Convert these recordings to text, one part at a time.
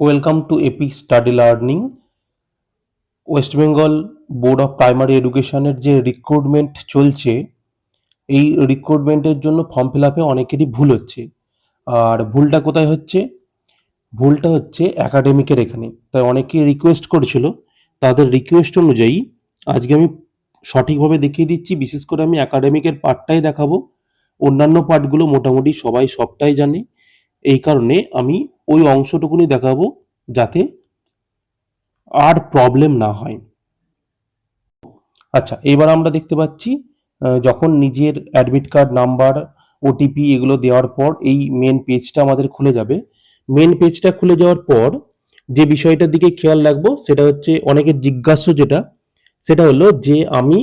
Welcome to AP study learning West Bengal board of primary এডুকেশনের যে recruitment চলছে, এই রিক্রুটমেন্টের জন্য ফর্ম ফিল আপে অনেকেরই ভুল হচ্ছে। আর ভুলটা কোথায় হচ্ছে? ভুলটা হচ্ছে একাডেমিকের এখানে। তাই অনেকে রিকোয়েস্ট করেছিল। তাদের রিকোয়েস্ট অনুযায়ী আজকে আমি সঠিকভাবে দেখিয়ে দিচ্ছি। বিশেষ করে আমি একাডেমিকের পার্টটাই দেখাবো। অন্যান্য পার্টগুলো মোটামুটি সবাই সবটাই জানে। এই কারণে আমি ওই অংশটুকুনি দেখাবো যাতে আর প্রবলেম না হয়। আচ্ছা এবার আমরা দেখতে পাচ্ছি যখন নিজের অ্যাডমিট কার্ড নাম্বার ওটিপি এগুলো দেওয়ার পর এই মেন পেজটা আমাদের খুলে যাবে। মেন পেজটা খুলে যাওয়ার পর যে বিষয়টার দিকে খেয়াল রাখব সেটা হচ্ছে অনেকের জিজ্ঞাস্য যেটা, সেটা হলো যে আমি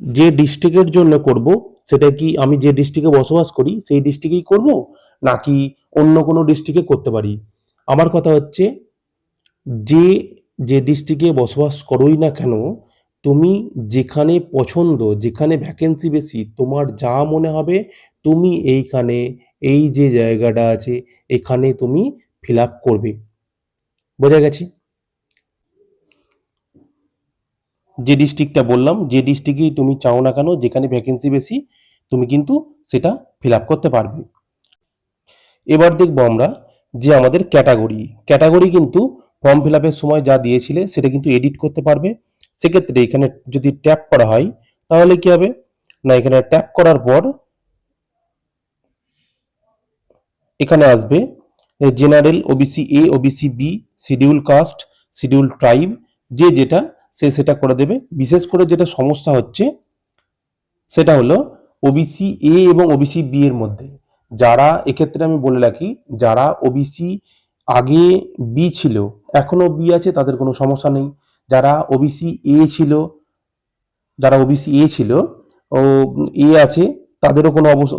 যে ডিস্ট্রিক্টের জন্য করব, সেটা কি আমি যে ডিস্ট্রিক্টে বসবাস করি, সেই ডিস্ট্রিক্টেই করব? নাকি অন্য কোনো ডিস্ট্রিক্টে করতে পারি। আমার কথা হচ্ছে, যে যে ডিস্ট্রিক্টে বসবাস করোই না কেন, তুমি যেখানে পছন্দ, যেখানে ভ্যাকেন্সি বেশি, তোমার যা মনে হবে, তুমি এইখানে, এই যে জায়গাটা আছে, এখানে তুমি ফিল আপ করবে। বোঝা গেছে? যে ডিস্ট্রিক্টটা বললাম, যে ডিস্ট্রিক্টেই তুমি চাও না কেন, যেখানে ভ্যাকেন্সি বেশি, তুমি কিন্তু সেটা ফিল আপ করতে পারবে। এবার দেখব আমরা যে আমাদের ক্যাটাগরি। ক্যাটাগরি কিন্তু ফর্ম ফিল সময় যা দিয়েছিলে সেটা কিন্তু এডিট করতে পারবে। সেক্ষেত্রে এখানে যদি ট্যাপ করা হয়, তাহলে কি হবে? না, এখানে ট্যাপ করার পর এখানে আসবে general OBC A OBC B schedule caste, schedule tribe, যে যেটা সে সেটা করে দেবে। বিশেষ করে যেটা সমস্যা হচ্ছে, সেটা হলো ওবিসি এ এবং ওবিসি বি এর মধ্যে। যারা, এক্ষেত্রে আমি বলে রাখি, যারা ওবিসি আগে বি ছিল এখনও বি আছে, তাদের কোনো সমস্যা নেই। যারা ওবিসি এ ছিল, যারা ওবিসি এ ছিল, ও এ আছে, তাদেরও কোনো অবস,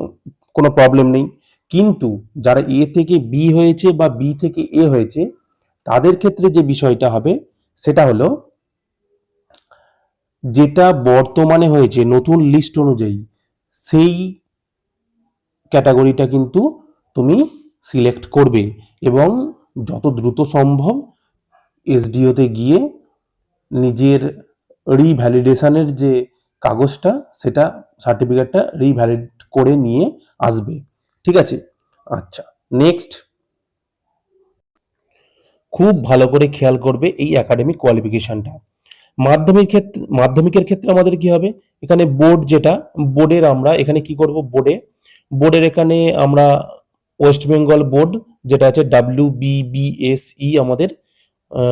কোনো প্রবলেম নেই। কিন্তু যারা এ থেকে বি হয়েছে বা বি থেকে এ হয়েছে, তাদের ক্ষেত্রে যে বিষয়টা হবে, সেটা হলো, যেটা বর্তমানে হয়েছে, নতুন লিস্ট অনুযায়ী, সেই ক্যাটাগরিটা কিন্তু তুমি সিলেক্ট করবে এবং যত দ্রুত সম্ভব এসডিওতে গিয়ে নিজের রিভ্যালিডেশনের যে কাগজটা, সেটা সার্টিফিকেটটা রিভ্যালিড করে নিয়ে আসবে। ঠিক আছে? আচ্ছা নেক্সট খুব ভালো করে খেয়াল করবে এই একাডেমিক কোয়ালিফিকেশনটা মাধ্যমিক ক্ষেত্রে, মাধ্যমিকের ক্ষেত্রে আমাদের কি হবে? এখানে বোর্ড যেটা বোর্ডের আমরা এখানে কি করব? বোর্ডে বোর্ডের এখানে আমরা ওয়েস্ট বেঙ্গল বোর্ড যেটা আছে ডাব্লিউ বিবিএসই আমাদের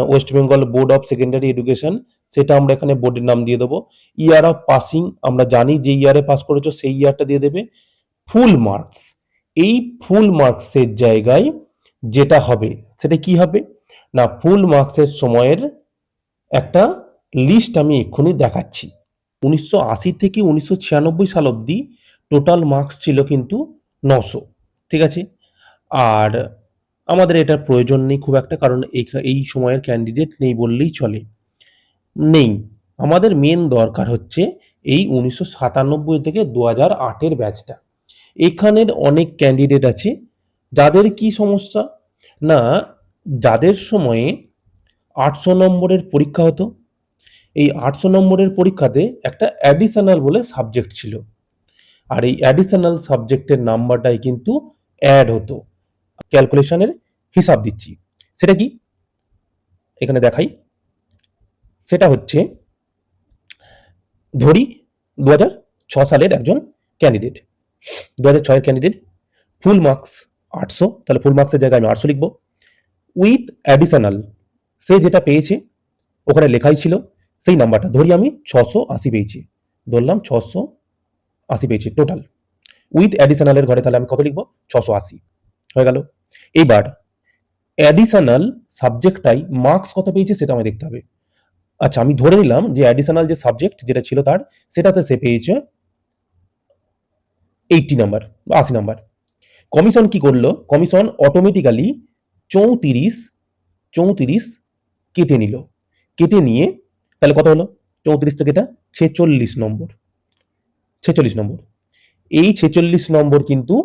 West Bengal board of secondary education সেটা আমরা এখানে বোর্ডের নাম দিয়ে দেবো। ইয়ার অফ পাসিং আমরা জানি যে ইয়ারে পাস করেছ, সেই ইয়ারটা দিয়ে দেবে। ফুল মার্কস এই ফুল মার্কসের জায়গায় যেটা হবে, সেটা কি হবে? না ফুল মার্কসের সময়ের একটা লিস্ট আমি এক্ষুনি দেখাচ্ছি। উনিশশো আশি থেকে উনিশশো ছিয়ানব্বই সাল অবধি টোটাল মার্কস ছিল কিন্তু নশো, ঠিক আছে? আর আমাদের এটার প্রয়োজন নেই খুব একটা, কারণ এই- সময়ের ক্যান্ডিডেট নেই বললেই চলে। নেই। আমাদের মেন দরকার হচ্ছে এই উনিশশো সাতানব্বই থেকে দু হাজার আটের ব্যাচটা এখানের অনেক ক্যান্ডিডেট আছে। যাদের কি সমস্যা? না, যাদের সময়ে আটশো নম্বরের পরীক্ষা হতো এই আটশো নম্বরের পরীক্ষাতে একটা অ্যাডিশনাল বলে সাবজেক্ট ছিল। আর এই অ্যাডিশনাল সাবজেক্টের নাম্বারটাই কিন্তু অ্যাড হতো। ক্যালকুলেশনের হিসাব দিচ্ছি। সেটা কি? এখানে দেখাই। সেটা হচ্ছে, ধরি দু সালের একজন ক্যান্ডিডেট দু হাজার ছয়ের ক্যান্ডিডেট ফুল মার্কস আটশো। তাহলে ফুল মার্কসের জায়গায় আমি আটশো লিখব। উইথ অ্যাডিশনাল সে যেটা পেয়েছে, ওখানে লেখাই ছিল সেই নাম্বারটা ধরি আমি ছশো আশি পেয়েছি। ধরলাম ছশো আশি পেয়েছি টোটাল উইথ অ্যাডিশনালের ঘরে তাহলে আমি কত লিখব? ছশো আশি। হয়ে গেল। এইবার অ্যাডিশনাল সাবজেক্টটাই মার্কস কত পেয়েছে সেটা আমায় দেখতে হবে। আচ্ছা আমি ধরে নিলাম যে অ্যাডিশনাল যে সাবজেক্ট যেটা ছিল তার, সেটাতে সে পেয়েছে এইটটি নাম্বার বা আশি নাম্বার কমিশন কি করল? কমিশন অটোমেটিক্যালি চৌত্রিশ চৌত্রিশ কেটে নিল। কেটে নিয়ে তাহলে কত হলো? চৌত্রিশ থেকে এটা ছেচল্লিশ নম্বর। ছেচল্লিশ নম্বর। এই ছেচল্লিশ নম্বর কিন্তু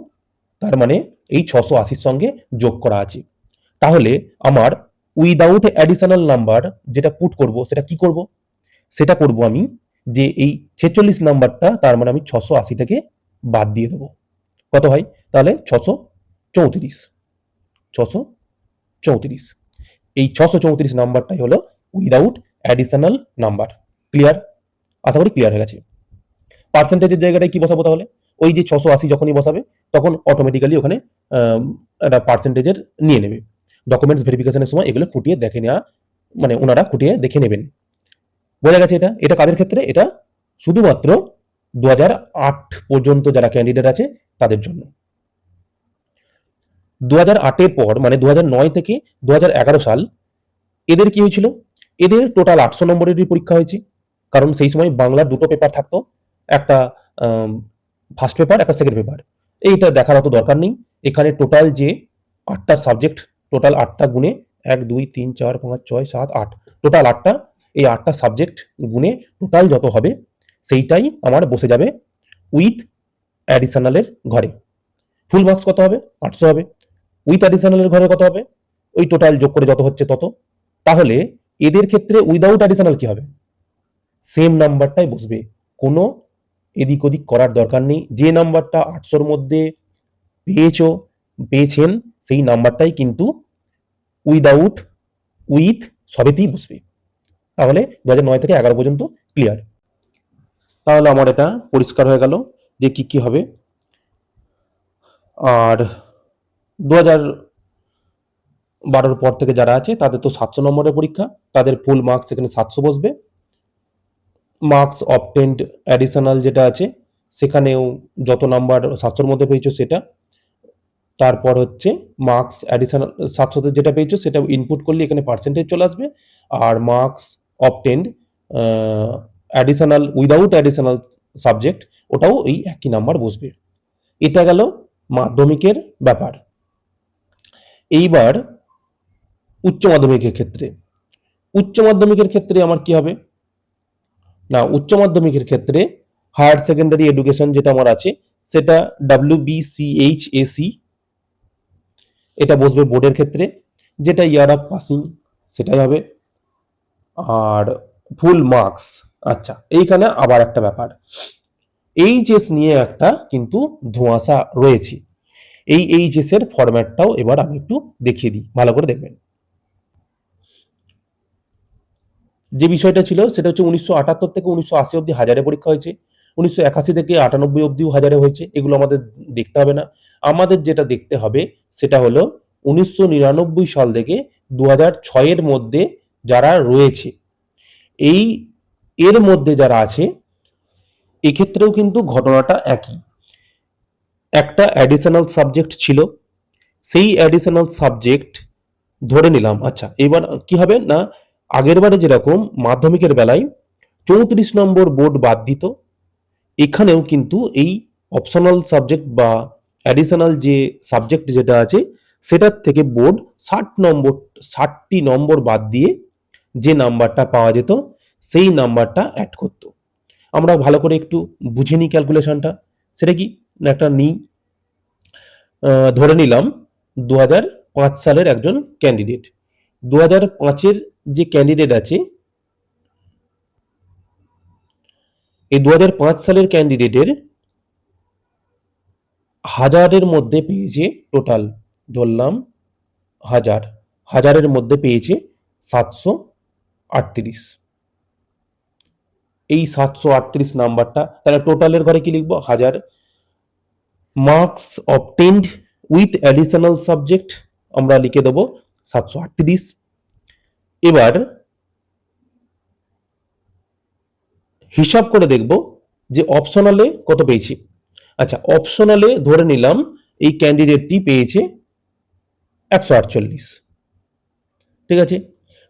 তার মানে এই ছশো আশির সঙ্গে যোগ করা আছে। তাহলে আমার উইদাউট অ্যাডিশনাল নাম্বার যেটা পুট করব, সেটা কি করব? সেটা করব আমি যে এই ছেচল্লিশ নাম্বারটা তার মানে আমি ছশো আশি থেকে বাদ দিয়ে দেবো। কত হয়? তাহলে ছশো চৌত্রিশ। ছশো চৌত্রিশ। এই ছশো চৌত্রিশ নাম্বারটাই হলো উইদাউট অ্যাডিশনাল নাম্বার ক্লিয়ার আশা করি ক্লিয়ার হয়ে গেছে। পার্সেন্টেজের জায়গাটায় কি বসাবো তাহলে? ওই যে ছশো আশি যখনই বসাবে, তখন অটোমেটিক্যালি ওখানে একটা পার্সেন্টেজের নিয়ে নেবে। ডকুমেন্টস ভেরিফিকেশনের সময় এগুলো খুঁটিয়ে দেখে নেওয়া মানে ওনারা খুঁটিয়ে দেখে নেবেন। বোঝা গেছে এটা? এটা কাদের ক্ষেত্রে? এটা শুধুমাত্র দু পর্যন্ত যারা ক্যান্ডিডেট আছে, তাদের জন্য। দু হাজার আটের পর মানে দু নয় থেকে দু সাল, এদের কি হয়েছিল? এদের টোটাল আটশো নম্বরেরই পরীক্ষা হয়েছে। কারণ সেই সময় বাংলার দুটো পেপার থাকতো, একটা ফার্স্ট পেপার একটা সেকেন্ড পেপার এইটা দেখার অত দরকার নেই। এখানে টোটাল যে আটটা সাবজেক্ট টোটাল আটটা গুণে এক, দুই, তিন, চার, পাঁচ, ছয়, সাত, আট। টোটাল আটটা, এই আটটা সাবজেক্ট গুণে টোটাল যত হবে, সেইটাই আমার বসে যাবে উইথ অ্যাডিশনালের ঘরে। ফুল মার্কস কত হবে? আটশো হবে। উইথ অ্যাডিশনালের ঘরে কত হবে? ওই টোটাল যোগ করে যত হচ্ছে তত। তাহলে এদের ক্ষেত্রে উইদাউট অ্যাডিশনাল কি হবে? সেম নাম্বারটাই বসবে। কোনো এদিক ওদিক করার দরকার নেই। যে নাম্বারটা আটশোর মধ্যে পেয়েছ, পেয়েছেন, সেই নাম্বারটাই কিন্তু উইদাউট উইথ সবেতেই বসবে। তাহলে দু নয় থেকে এগারো পর্যন্ত ক্লিয়ার তাহলে আমার এটা পরিষ্কার হয়ে গেল যে কি কি হবে। আর দু হাজার বারোর পর থেকে যারা আছে, তাদের তো সাতশো নম্বরের পরীক্ষা। তাদের ফুল মার্কস এখানে সাতশো বসবে। মার্কস অবটেন্ড অ্যাডিশনাল যেটা আছে, সেখানেও যত নাম্বার সাতশোর মধ্যে পেয়েছ সেটা। তারপর হচ্ছে মার্কস অ্যাডিশনাল সাতশোতে যেটা পেয়েছ সেটা ইনপুট করলে এখানে পার্সেন্টেজ চলে আসবে। আর marks obtained additional without additional subject ওটাও এই একই নাম্বার বসবে। এটা গেল মাধ্যমিকের ব্যাপার। এইবার উচ্চ মাধ্যমিকের ক্ষেত্রে। উচ্চ মাধ্যমিকের ক্ষেত্রে আমার কি হবে? না, উচ্চ মাধ্যমিকের ক্ষেত্রে হায়ার সেকেন্ডারি এডুকেশন যেটা আমার আছে, সেটা ডাব্লিউ বিসিএইচএসি এটা বসবে বোর্ডের ক্ষেত্রে, যেটা ইয়ার অফ পাসিং সেটাই হবে। আর ফুল মার্কস আচ্ছা এইখানে আবার একটা ব্যাপার। এইচএস নিয়ে একটা কিন্তু ধোঁয়াশা রয়েছে। এই এইচএস এর ফরম্যাটটাও এবার আমি একটু দেখিয়ে দিই, ভালো করে দেখবেন। যে বিষয়টা ছিল, সেটা হচ্ছে উনিশশো আটাত্তর থেকে উনিশশো আশি অব্দি হাজারে পরীক্ষা হয়েছে। উনিশশো একাশি থেকে আটানব্বই অব্দিও হাজারে হয়েছে। এগুলো আমাদের দেখতে হবে না। আমাদের যেটা দেখতে হবে, সেটা হলো উনিশশো নিরানব্বই সাল থেকে দু হাজার ছয়ের মধ্যে যারা রয়েছে, এই এর মধ্যে যারা আছে, এক্ষেত্রেও কিন্তু ঘটনাটা একই। একটা অ্যাডিশনাল সাবজেক্ট ছিল, সেই অ্যাডিশনাল সাবজেক্ট ধরে নিলাম। আচ্ছা এবার কি হবে না আগের বারে যেরকম মাধ্যমিকের বেলায় চৌত্রিশ নম্বর বোর্ড বাদ দিত, এখানেও কিন্তু এই অপশনাল সাবজেক্ট বা অ্যাডিশনাল যে সাবজেক্ট যেটা আছে, সেটার থেকে বোর্ড ষাট নম্বর, ষাটটি নম্বর বাদ দিয়ে যে নাম্বারটা পাওয়া যেত, সেই নাম্বারটা অ্যাড করতো। আমরা ভালো করে একটু বুঝে নিই ক্যালকুলেশনটা সেটা কি? একটা নিই। ধরে নিলাম দু সালের একজন ক্যান্ডিডেট দু হাজার পাঁচের যে ক্যান্ডিডেট আছে, এই দু হাজার পাঁচ সালের ক্যান্ডিডেটের হাজারের মধ্যে পেয়েছে টোটাল ধরলাম হাজার, হাজারের মধ্যে পেয়েছে সাতশো আটত্রিশ। এই সাতশো আটত্রিশ নাম্বারটা, তাহলে টোটালের ঘরে কি লিখব? হাজার। Marks obtained with additional subject আমরা লিখে দেবো সাতশো আটত্রিশ। এবার হিসাব করে দেখব যে অপশনালে কত পেয়েছি। আচ্ছা অপশনালে ধরে নিলাম এই ক্যান্ডিডেটটি পেয়েছে একশো আটচল্লিশ। ঠিক আছে?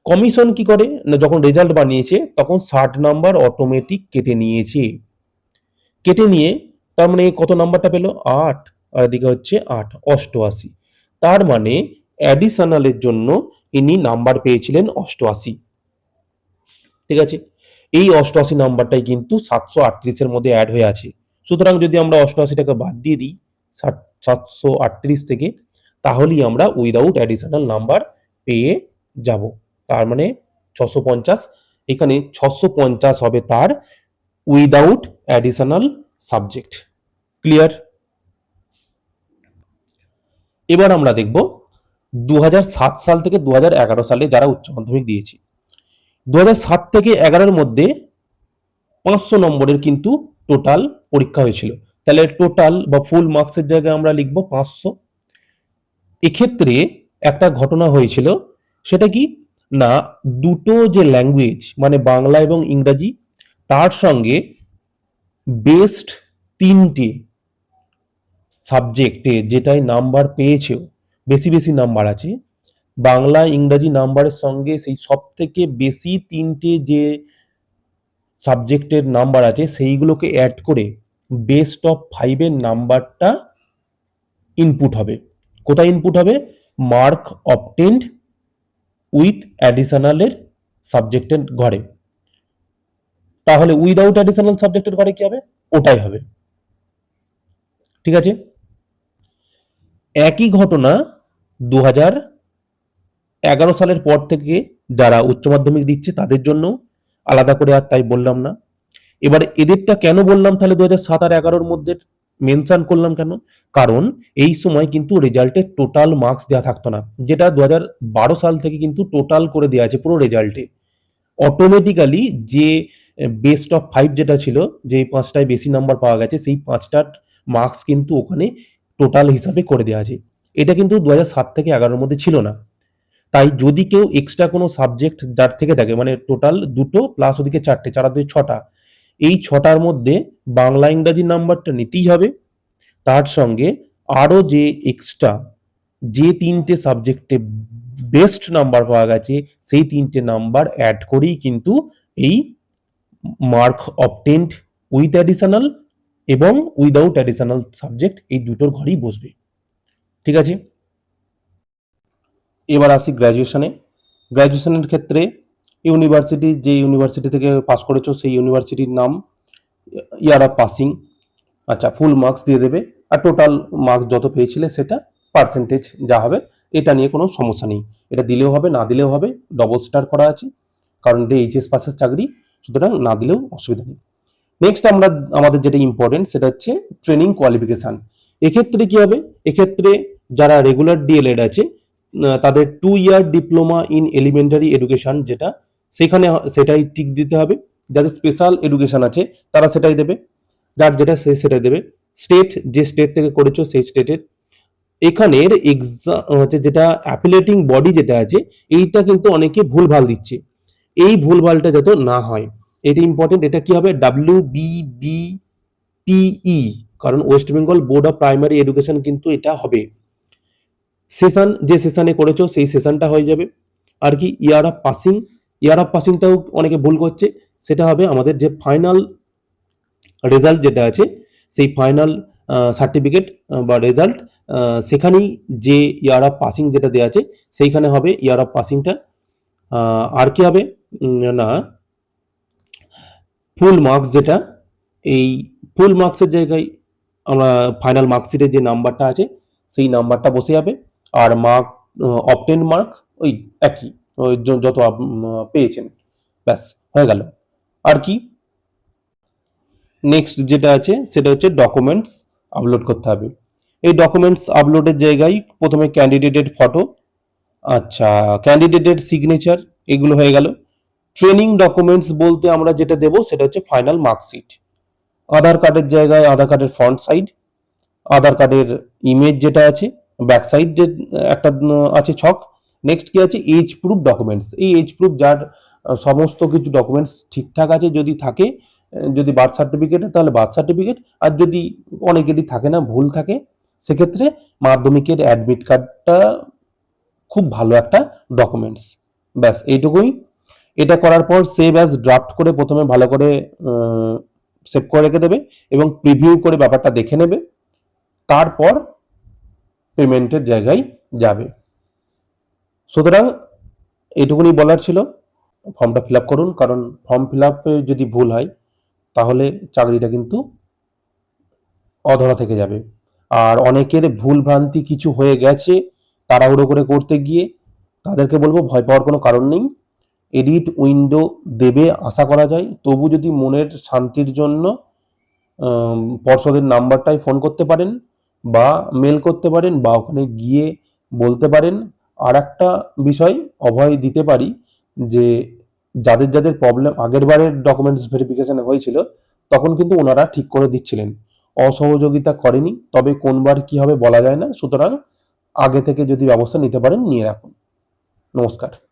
কমিশন কি করে? না, যখন রেজাল্ট বানিয়েছে, তখন ষাট নাম্বার অটোমেটিক কেটে নিয়েছে। কেটে নিয়ে তার মানে কত নাম্বারটা পেল? আট। আর এদিকে হচ্ছে আট, অষ্টআশি। তার মানে অ্যাডিশনালের জন্য ইনি নাম্বার পেয়েছিলেন অষ্টআশি। ঠিক আছে? এই অষ্টআশি নাম্বারটাই কিন্তু সাতশো আটত্রিশের মধ্যে অ্যাড হয়ে আছে। সুতরাং যদি আমরা অষ্টআশিটাকে বাদ দিয়ে দিই সাতশো আটত্রিশ থেকে, তাহলেই আমরা উইদাউট অ্যাডিশনাল নাম্বার পেয়ে যাব। তার মানে ছশো পঞ্চাশ। এখানে ছশো পঞ্চাশ হবে তার উইদাউট অ্যাডিশনাল সাবজেক্ট ক্লিয়ার এবার আমরা দেখব দু হাজার সাত সাল থেকে দু হাজার এগারো সালে যারা উচ্চ মাধ্যমিক দিয়েছি। দু হাজার সাত থেকে এগারোর মধ্যে পাঁচশো নম্বরের কিন্তু টোটাল পরীক্ষা হয়েছিল। তাহলে টোটাল বা ফুল মার্কসের জায়গায় আমরা লিখব পাঁচশো। এক্ষেত্রে একটা ঘটনা হয়েছিল, সেটা কি? না, দুটো যে ল্যাঙ্গুয়েজ মানে বাংলা এবং ইংরাজি, তার সঙ্গে বেস্ট তিনটে সাবজেক্টে যেটাই নাম্বার পেয়েছে বেশি বেশি নাম্বার আছে। বাংলা, ইংরাজি নাম্বারের সঙ্গে সেই সব থেকে বেশি তিনটে যে সাবজেক্টের নাম্বার আছে, সেইগুলোকে অ্যাড করে বেস্ট অফ ফাইভের নাম্বারটা ইনপুট হবে। কোথায় ইনপুট হবে? মার্ক অবটেন্ড উইথ অ্যাডিশনালের সাবজেক্টের ঘরে। তাহলে উইদাউট অ্যাডিশনাল সাবজেক্টের ঘরে কি হবে? ওটাই হবে। ঠিক আছে? একই ঘটনা দু এগারো সালের পর থেকে যারা উচ্চ মাধ্যমিক দিচ্ছে তাদের জন্য আলাদা করে আর তাই বললাম না। এবার এদেরটা কেন বললাম তাহলে দু হাজার সাত আর এগারোর মধ্যে মেনশন করলাম কেন? কারণ এই সময় কিন্তু রেজাল্টে টোটাল মার্কস দেওয়া থাকতো না। যেটা দু বারো সাল থেকে কিন্তু টোটাল করে দেওয়া আছে পুরো রেজাল্টে অটোমেটিক্যালি যে বেস্ট অফ ফাইভ যেটা ছিল, যে পাঁচটায় বেশি নাম্বার পাওয়া গেছে, সেই পাঁচটার মার্কস কিন্তু ওখানে টোটাল হিসাবে করে দেওয়া আছে। এটা কিন্তু দু সাত থেকে এগারোর মধ্যে ছিল না। তাই যদি কেউ এক্সট্রা কোনো সাবজেক্ট যার থেকে থাকে মানে টোটাল দুটো প্লাস ওদিকে চারটে, চার দুই ছটা, এই ছটার মধ্যে বাংলা ইংরাজি নাম্বারটা নিতেই হবে। তার সঙ্গে আরও যে এক্সট্রা যে তিনটে সাবজেক্টে বেস্ট নাম্বার পাওয়া গেছে, সেই তিনটে নাম্বার অ্যাড করেই কিন্তু এই মার্ক অবটেন্ড উইথ অ্যাডিশনাল এবং উইদাউট অ্যাডিশনাল সাবজেক্ট এই দুটোর ঘরেই বসবে। ঠিক আছে? এবার আসি গ্র্যাজুয়েশনে গ্র্যাজুয়েশনের ক্ষেত্রে ইউনিভার্সিটি যে ইউনিভার্সিটি থেকে পাস করেছ, সেই ইউনিভার্সিটির নাম ইয়ার অফ পাসিং আচ্ছা ফুল মার্কস দিয়ে দেবে। আর টোটাল মার্কস যত পেয়েছিলে সেটা পার্সেন্টেজ যা হবে, এটা নিয়ে কোনো সমস্যা নেই। এটা দিলেও হবে, না দিলেও হবে ডবল স্টার করা আছে। কারণ এটা এইচএস পাসের চাকরি, সুতরাং না দিলেও অসুবিধা নেই। নেক্সট আমরা আমাদের যেটা ইম্পর্টেন্ট সেটা হচ্ছে ট্রেনিং কোয়ালিফিকেশান এক্ষেত্রে কি হবে? এক্ষেত্রে যারা রেগুলার ডিএলএড আছে তাদের two year diploma in elementary education যেটা, সেখানে সেটাই টিক দিতে হবে। যাদের স্পেশাল এডুকেশন আছে, তারা সেটাই দেবে। যার যেটা সে সেটাই দেবে। স্টেট যে স্টেট থেকে করেছ, সেই স্টেটের এখানের এক্সাম হচ্ছে যেটা অ্যাপিলেটিং বডি যেটা আছে, এইটা কিন্তু অনেকে ভুলভাল দিচ্ছে। এই ভুলভালটা যাতে না হয়। এটা ইম্পর্টেন্ট এটা কি হবে? ডাব্লিউ বি বি টিই কারণ West Bengal board of primary education কিন্তু এটা হবে। সেশন যে সেশনে করেছ, সেই সেশনটা হয়ে যাবে। আর কি year of passing year of পাসিংটাও অনেকে ভুল করছে। সেটা হবে আমাদের যে ফাইনাল রেজাল্ট যেটা আছে, সেই ফাইনাল সার্টিফিকেট বা রেজাল্ট সেখানেই যে ইয়ার অফ পাসিং যেটা দেওয়া আছে, সেইখানে হবে ইয়ার অফ পাসিংটা আর কি হবে? না ফুল মার্কস যেটা, এই ফুল মার্কসের জায়গায় আমরা ফাইনাল মার্কশিটের যে নাম্বারটা আছে, সেই নাম্বারটা বসে যাবে। আর মার্ক অপটেন মার্ক ওই একই যত পেয়েছেন। ব্যাস, হয়ে গেল। আর কি? নেক্সট যেটা আছে, সেটা হচ্ছে ডকুমেন্টস আপলোড করতে হবে। এই ডকুমেন্টস আপলোডের জায়গায় প্রথমে ক্যান্ডিডেটের ফটো আচ্ছা ক্যান্ডিডেটের সিগনেচার এগুলো হয়ে গেল। ট্রেনিং ডকুমেন্টস বলতে আমরা যেটা দেবো সেটা হচ্ছে ফাইনাল মার্কশিট। আধার কার্ডের জায়গায় আধার কার্ডের ফ্রন্ট সাইড, আধার কার্ডের ইমেজ যেটা আছে, ব্যাক সাইড যে একটা আছে ছক, নেক্সট কি আছে, এজ প্রুফ ডকুমেন্টস। এই এজ প্রুফ যার সমস্ত কিছু ডকুমেন্টস ঠিকঠাক আছে, যদি থাকে, যদি বার্থ সার্টিফিকেট, তাহলে বার্থ সার্টিফিকেট। আর যদি অনেকেরই থাকে না, ভুল থাকে, সেক্ষেত্রে মাধ্যমিকের অ্যাডমিট কার্ডটা খুব ভালো একটা ডকুমেন্টস। ব্যাস, এইটুকুই। এটা করার পর সেভ অ্যাজ ড্রাফট করে প্রথমে ভালো করে সেভ করে রেখে দেবে এবং প্রিভিউ করে ব্যাপারটা দেখে নেবে। তারপর পেমেন্টের জায়গায় যাবে। সুতরাং এটুকুনি বলার ছিল। ফর্মটা ফিল করুন, কারণ ফর্ম ফিল যদি ভুল হয়, তাহলে চাকরিটা কিন্তু অধরা থেকে যাবে। আর অনেকের ভুল ভ্রান্তি কিছু হয়ে গেছে তাড়াহুড়ো করে করতে গিয়ে, তাদেরকে বলব ভয় পাওয়ার কোনো কারণ নেই। এডিট উইন্ডো দেবে আশা করা যায়। তবু যদি মনের শান্তির জন্য পর্ষদের নাম্বারটায় ফোন করতে পারেন বা মেল করতে পারেন বা ওখানে গিয়ে বলতে পারেন। আর একটা বিষয় অভয় দিতে পারি যে, যাদের যাদের প্রবলেম আগের বারের ডকুমেন্টস ভেরিফিকেশনে হয়েছিল, তখন কিন্তু ওনারা ঠিক করে দিচ্ছিলেন। অসহযোগিতা করেনি, তবে কোনবার কি হবে বলা যায় না। সুতরাং আগে থেকে যদি ব্যবস্থা নিতে পারেন, নিয়ে রাখুন। নমস্কার।